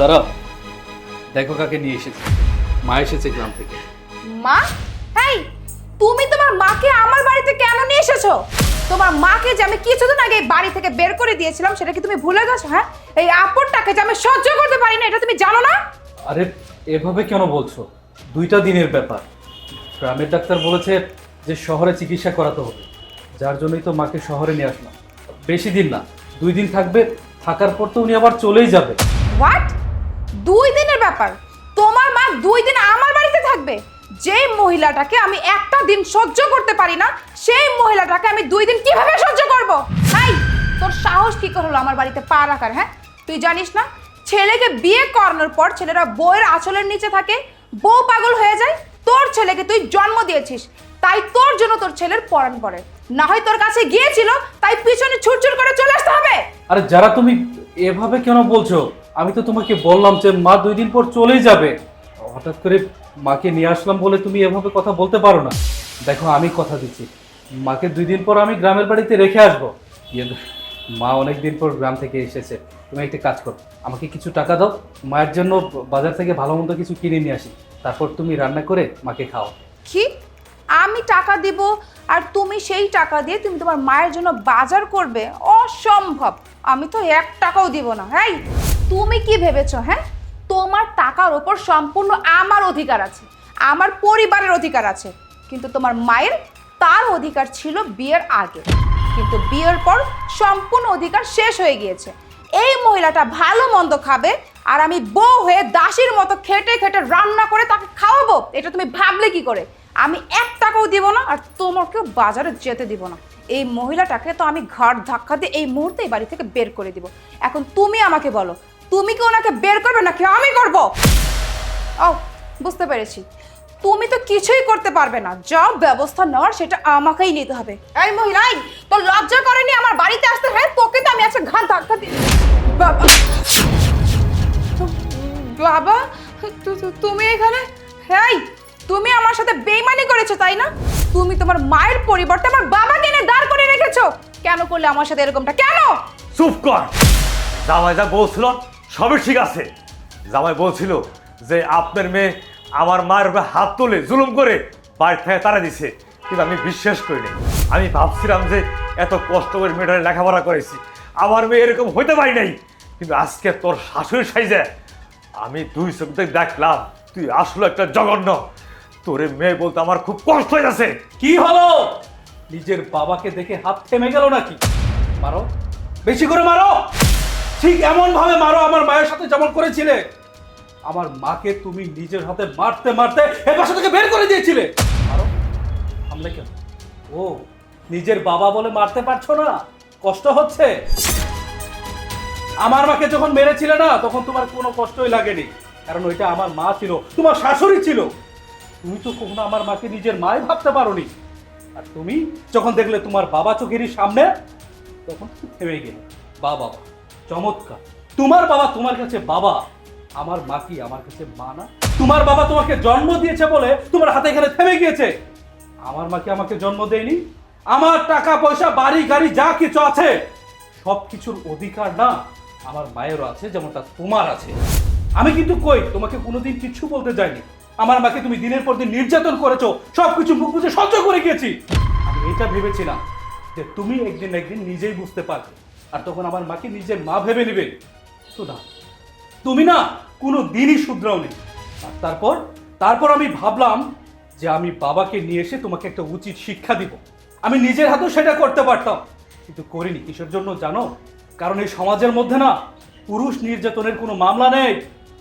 সারা দেখো কাকে নিয়ে এসেছে। মা এসেছে গ্রাম থেকে। মা? হেই তুমি তোমার মাকে আমার বাড়িতে কেন নিয়ে এসেছ? তোমার মাকে যে আমি কিছুদিন আগে এই বাড়ি থেকে বের করে দিয়েছিলাম সেটা কি তুমি ভুলে গেছো হ্যাঁ? এই আপনটাকে যে আমি সহ্য করতে পারি না এটা তুমি জানো না? আরে এভাবে কেন বলছো? দুইটা দিনের ব্যাপার। গ্রামের ডাক্তার বলেছে যে শহরে চিকিৎসা করাতে হবে। যার জন্যই তো মাকে শহরে নিয়ে আসলাম। বেশি দিন না দুই দিন থাকবে থাকার পর তো উনি আবার চলেই যাবে। হোয়াট দুই দিনের ব্যাপার। তোমার মা দুই দিন আমার বাড়িতে থাকবে। যেই মহিলাটাকে আমি একটা দিন সহ্য করতে পারি না, সেই মহিলাটাকে আমি দুই দিন কীভাবে সহ্য করব? হাই, তোর সাহস কি করে হলো আমার বাড়িতে পা রাখার হ্যাঁ? তুই জানিস না, ছেলেকে বিয়ে করানোর পর ছেলেরা বউয়ের আঁচলের নিচে থাকে, বউ পাগল হয়ে যায়, তোর ছেলেকে তুই জন্ম দিয়েছিস, তাই তোর জন্য তোর ছেলের পরাণ পড়ে। না হয় তোর কাছে গিয়েছিল, তাই পিছনে ছুটছুট করে চলে আসতে হবে। আরে যারা তুমি এভাবে কেন বলছো? আমি তো তোমাকে বললাম যে মা দুই দিন পর চলেই যাবে। হঠাৎ করে মাকে নিয়ে আসলাম বলে তুমি এভাবে কথা বলতে পারো না। দেখো, আমি কথা দিচ্ছি। মাকে দুই দিন পর আমি গ্রামের বাড়িতে রেখে আসব। মা অনেক দিন পর গ্রাম থেকে এসেছে। তুমি একটা কাজ করো, আমাকে কিছু টাকা দাও। মায়ের জন্য বাজার থেকে ভালো মন্দ কিছু কিনে নিয়ে আসি। তারপর তুমি রান্না করে মাকে খাও। কি? আমি টাকা দিব আর তুমি সেই টাকা দিয়ে তুমি তোমার মায়ের জন্য বাজার করবে? অসম্ভব! আমি তো এক টাকাও দিব না হ্যাঁ তুমি কি ভেবেছো হ্যাঁ? তোমার টাকার ওপর সম্পূর্ণ আমার অধিকার আছে, আমার পরিবারের অধিকার আছে। কিন্তু তোমার মায়ের, তার অধিকার ছিল বিয়ের আগে। কিন্তু বিয়ের পর সম্পূর্ণ অধিকার শেষ হয়ে গিয়েছে। এই মহিলাটা ভালো মন্দ খাবে, আর আমি বউ হয়ে দাসীর মতো খেটে খেটে রান্না করে তাকে খাওয়াবো। এটা তুমি ভাবলে কি করে? আমি এক টাকাও দিব না, আর তোমাকেও বাজারে যেতে দিব না। এই মহিলাটাকে তো আমি ঘাট ধাক্কা দিয়ে এই মুহূর্তে বাড়ি থেকে বের করে দিব। এখন তুমি আমাকে বলো তুমি কি ওনাকে বের করবে নাকি আমি করব? ও, বুঝতে পেরেছি। তুমি তো কিছুই করতে পারবে না। যা ব্যবস্থা নেওয়ার সেটা আমাকেই নিতে হবে। এই মহিলা তোর লজ্জা করেনি আমার বাড়িতে আসতে? হ্যাঁ তোকে তো আমি আজকে ঘাট ধাক্কা দিই বাবা। বাবা, তু- তু- তুমি এখানে? হ্যাঁ তুমি আমার সাথে বেইমানি করেছ, তাই না? তুমি তোমার মায়ের পরিবর্তে আমার বাবাকে এনে দাঁড় করে রেখেছো। কেন করলে আমার সাথে এরকমটা? কেন? চুপ কর। যা বলছিল সবই ঠিক আছে। জামাই বলছিল যে আপনার মেয়ে আমার মায়ের উপরে হাত তুলে জুলুম করে বাড়ি থেকে তারা দিছে। কিন্তু আমি বিশ্বাস করি করিনি। আমি ভাবছিলাম যে এত কষ্ট করে মেয়েটারে লেখাপড়া করেছি। আমার মেয়ে এরকম হইতে পারি নাই। কিন্তু আজকে তোর শাশুড়ি সাইজে আমি দুই চোখ দিয়ে দেখলাম তুই আসলে একটা জঘন্য। তোরে মেয়ে বলতে আমার খুব কষ্ট হয়ে যাচ্ছে কি হলো? নিজের বাবাকে দেখে হাত থেমে গেল নাকি? মারো। বেশি করে মারো! ঠিক এমন ভাবে মারো, আমার মায়ের সাথে যেমন করেছিলে। আমার মাকে তুমি নিজের হাতে মারতে মারতে এ বাসা থেকে বের করে দিয়েছিলে। মারো? থামলে কেন? ও, নিজের বাবা বলে মারতে পারছ না? কষ্ট হচ্ছে? আমার মাকে যখন মেরেছিলে না, তখন তোমার কোনো কষ্টই লাগেনি। কারণ ওইটা আমার মা ছিল, তোমার শাশুড়ি ছিল। তুমি তো কখনো আমার মাকে নিজের মাই ভাবতে পারোনি। আর তুমি যখন দেখলে তোমার বাবা চোখেরই সামনে, তখন থেমে গেলে। বাবা। চমৎকার। তোমার বাবা তোমার কাছে বাবা, আমার মা কি আমার কাছে মা না? তোমার বাবা তোমাকে জন্ম দিয়েছে বলে তোমার হাতে এখানে থেমে গিয়েছে। আমার মাকে আমাকে জন্ম দেয়নি? আমার টাকা, পয়সা, বাড়ি, গাড়ি, যা কিছু আছে সব কিছুর অধিকার না আমার মায়েরও আছে, যেমনটা তোমার আছে। আমি কিন্তু কই, তোমাকে কোনোদিন কিচ্ছু বলতে যাইনি। আমার মাকে তুমি দিনের পর দিন নির্যাতন করেছ সব কিছু মুখ বুঝে সহ্য করে গিয়েছি। আমি এটা ভেবেছিলাম যে তুমি একদিন একদিন নিজেই বুঝতে পারবে। আর তখন আমার মাকে নিজের মা ভেবে নেবে। সুধা, তুমি না কোনো দিনই শুধরাও নেই আর তারপর? তারপর আমি ভাবলাম যে আমি বাবাকে নিয়ে এসে তোমাকে একটা উচিত শিক্ষা দিব। আমি নিজের হাতেও সেটা করতে পারতাম, কিন্তু করিনি। কিসের জন্য জানো? কারণ এই সমাজের মধ্যে না পুরুষ নির্যাতনের কোনো মামলা নেই।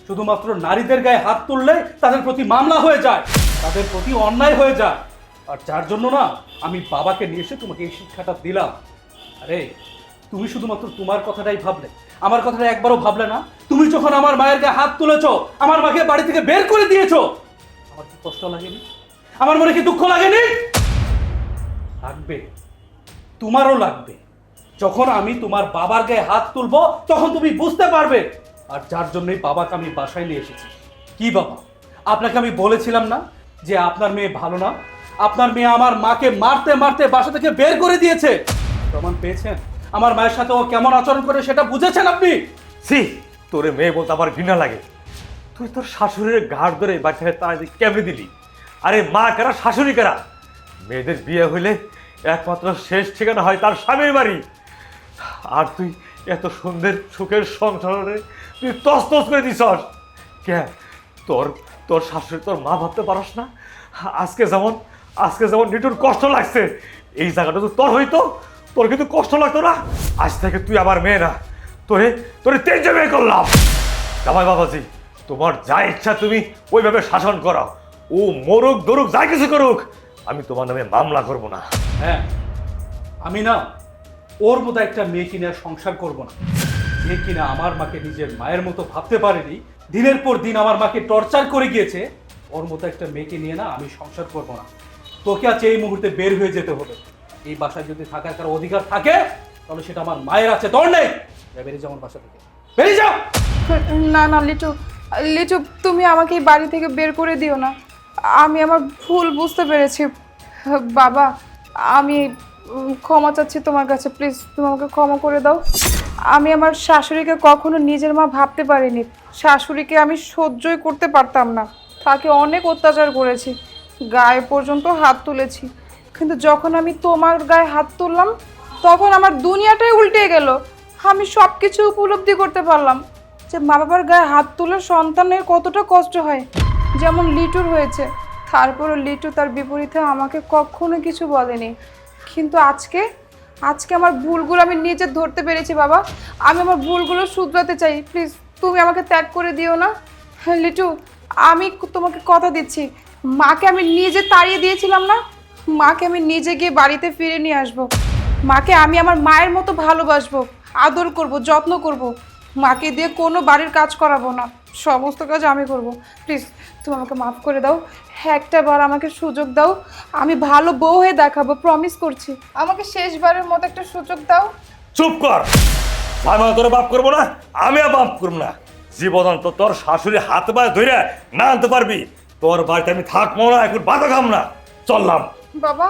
শুধুমাত্র নারীদের গায়ে হাত তুললে তাদের প্রতি মামলা হয়ে যায়, তাদের প্রতি অন্যায় হয়ে যায়। আর যার জন্য না আমি বাবাকে নিয়ে এসে তোমাকে এই শিক্ষাটা দিলাম। আরে তুমি শুধুমাত্র তোমার কথাটাই ভাবলে। আমার কথাটা একবারও ভাবলে না। তুমি যখন আমার মায়ের গায়ে হাত তুলেছ, আমার মাকে বাড়ি থেকে বের করে দিয়েছ, আমার কি কষ্ট লাগেনি? আমার মনে কি দুঃখ লাগেনি? লাগবে। তোমারও লাগবে। যখন আমি তোমার বাবার গায়ে হাত তুলবো, তখন তুমি বুঝতে পারবে। আর যার জন্যই বাবাকে আমি বাসায় নিয়ে এসেছি। কি বাবা? আপনাকে আমি বলেছিলাম না যে আপনার মেয়ে ভালো না? আপনার মেয়ে আমার মাকে মারতে মারতে বাসা থেকে বের করে দিয়েছে। প্রমাণ পেয়েছেন? আমার মায়ের সাথে ও কেমন আচরণ করে সেটা বুঝেছেন আপনি? সি তোর মেয়ে তোরে বলতে আমার ঘৃণা লাগে। তুই তোর শাশুড়ির ঘাট ধরে বাড়ি থেকে তারা কেমনে দিলি? আরে মা কারা, শাশুড়ি কারা? মেয়েদের বিয়ে হইলে একমাত্র শেষ ঠিকানা হয় তার স্বামীর বাড়ি। আর তুই এত সুন্দর সুখের সংসারে তুই তস তস করে দিছস। কে, তোর তোর শাশুড়ি তোর মা ভাবতে পারস না? আজকে যেমন আজকে যেমন নিটুর কষ্ট লাগছে, এই জায়গাটা তো তোর হইতো। তোর কিন্তু কষ্ট লাগতো না? আজ থেকে তুই আমার মেয়ে না। তোরে তোরে তেজ মেয়ে করলাম। জামাই বাবাজি, তোমার যা ইচ্ছা তুমি ওইভাবে শাসন করো ও মরুক, দরুক যা কিছু করুক, আমি তোমার নামে মামলা করব না। হ্যাঁ আমি না ওর মতো একটা মেয়ে কিনে সংসার করব না। যে কিনা আমার মাকে নিজের মায়ের মতো ভাবতে পারেনি, দিনের পর দিন আমার মাকে টর্চার করে গিয়েছে, ওর মতো একটা মেয়েকে নিয়ে না আমি সংসার করব না। তোকে আজ এই মুহূর্তে বের হয়ে যেতে হবে। এই বাসায় যদি থাকার কারও অধিকার থাকে, তাহলে সেটা আমার মায়ের আছে তোর নেই। বেরিয়ে যাও আমার বাসা থেকে। বেরিয়ে যাও! না না, লিটু লিটু, তুমি আমাকে এই বাড়ি থেকে বের করে দিও না। আমি আমার ভুল বুঝতে পেরেছি। বাবা, আমি ক্ষমা চাচ্ছি তোমার কাছে, প্লিজ, তুমি আমাকে ক্ষমা করে দাও। আমি আমার শাশুড়িকে কখনো নিজের মা ভাবতে পারিনি। শাশুড়িকে আমি সহ্যই করতে পারতাম না। তাকে অনেক অত্যাচার করেছি। গায়ে পর্যন্ত হাত তুলেছি। কিন্তু যখন আমি তোমার গায়ে হাত তুললাম, তখন আমার দুনিয়াটাই উল্টে গেল। আমি সব কিছু উপলব্ধি করতে পারলাম যে মা বাবার গায়ে হাত তুলে সন্তানের কতটা কষ্ট হয়। যেমন লিটুর হয়েছে। তারপরও লিটু তার বিপরীতে আমাকে কখনো কিছু বলেনি। কিন্তু আজকে আজকে আমার ভুলগুলো আমি নিজে ধরতে পেরেছি বাবা। আমি আমার ভুলগুলো শুধরাতে চাই। প্লিজ, তুমি আমাকে ত্যাগ করে দিও না। হ্যাঁ লিটু, আমি তোমাকে কথা দিচ্ছি। মাকে আমি নিজে তাড়িয়ে দিয়েছিলাম না। মাকে আমি নিজে গিয়ে বাড়িতে ফিরে নিয়ে আসব। মাকে আমি আমার মায়ের মতো ভালোবাসবো, আদর করব, যত্ন করব। মাকে দিয়ে কোনো বাড়ির কাজ করাবো না, সমস্ত কাজ আমি করব। প্লিজ, তুমি আমাকে মাফ করে দাও। একটা বার আমাকে সুযোগ দাও। আমি ভালো বউ হয়ে দেখাবো প্রমিস করছি। আমাকে শেষবারের মতো একটা সুযোগ দাও। চুপ কর। আমি তোর বাপ করব না আমি আর বাপ করব না। জীবদান্ত তোর শাশুড়ি হাত পায়ে ধরে না আনতে পারবি। তোর বাড়িতে আমি থাকব না, এখন বাধা খাম না। চললাম বাবা।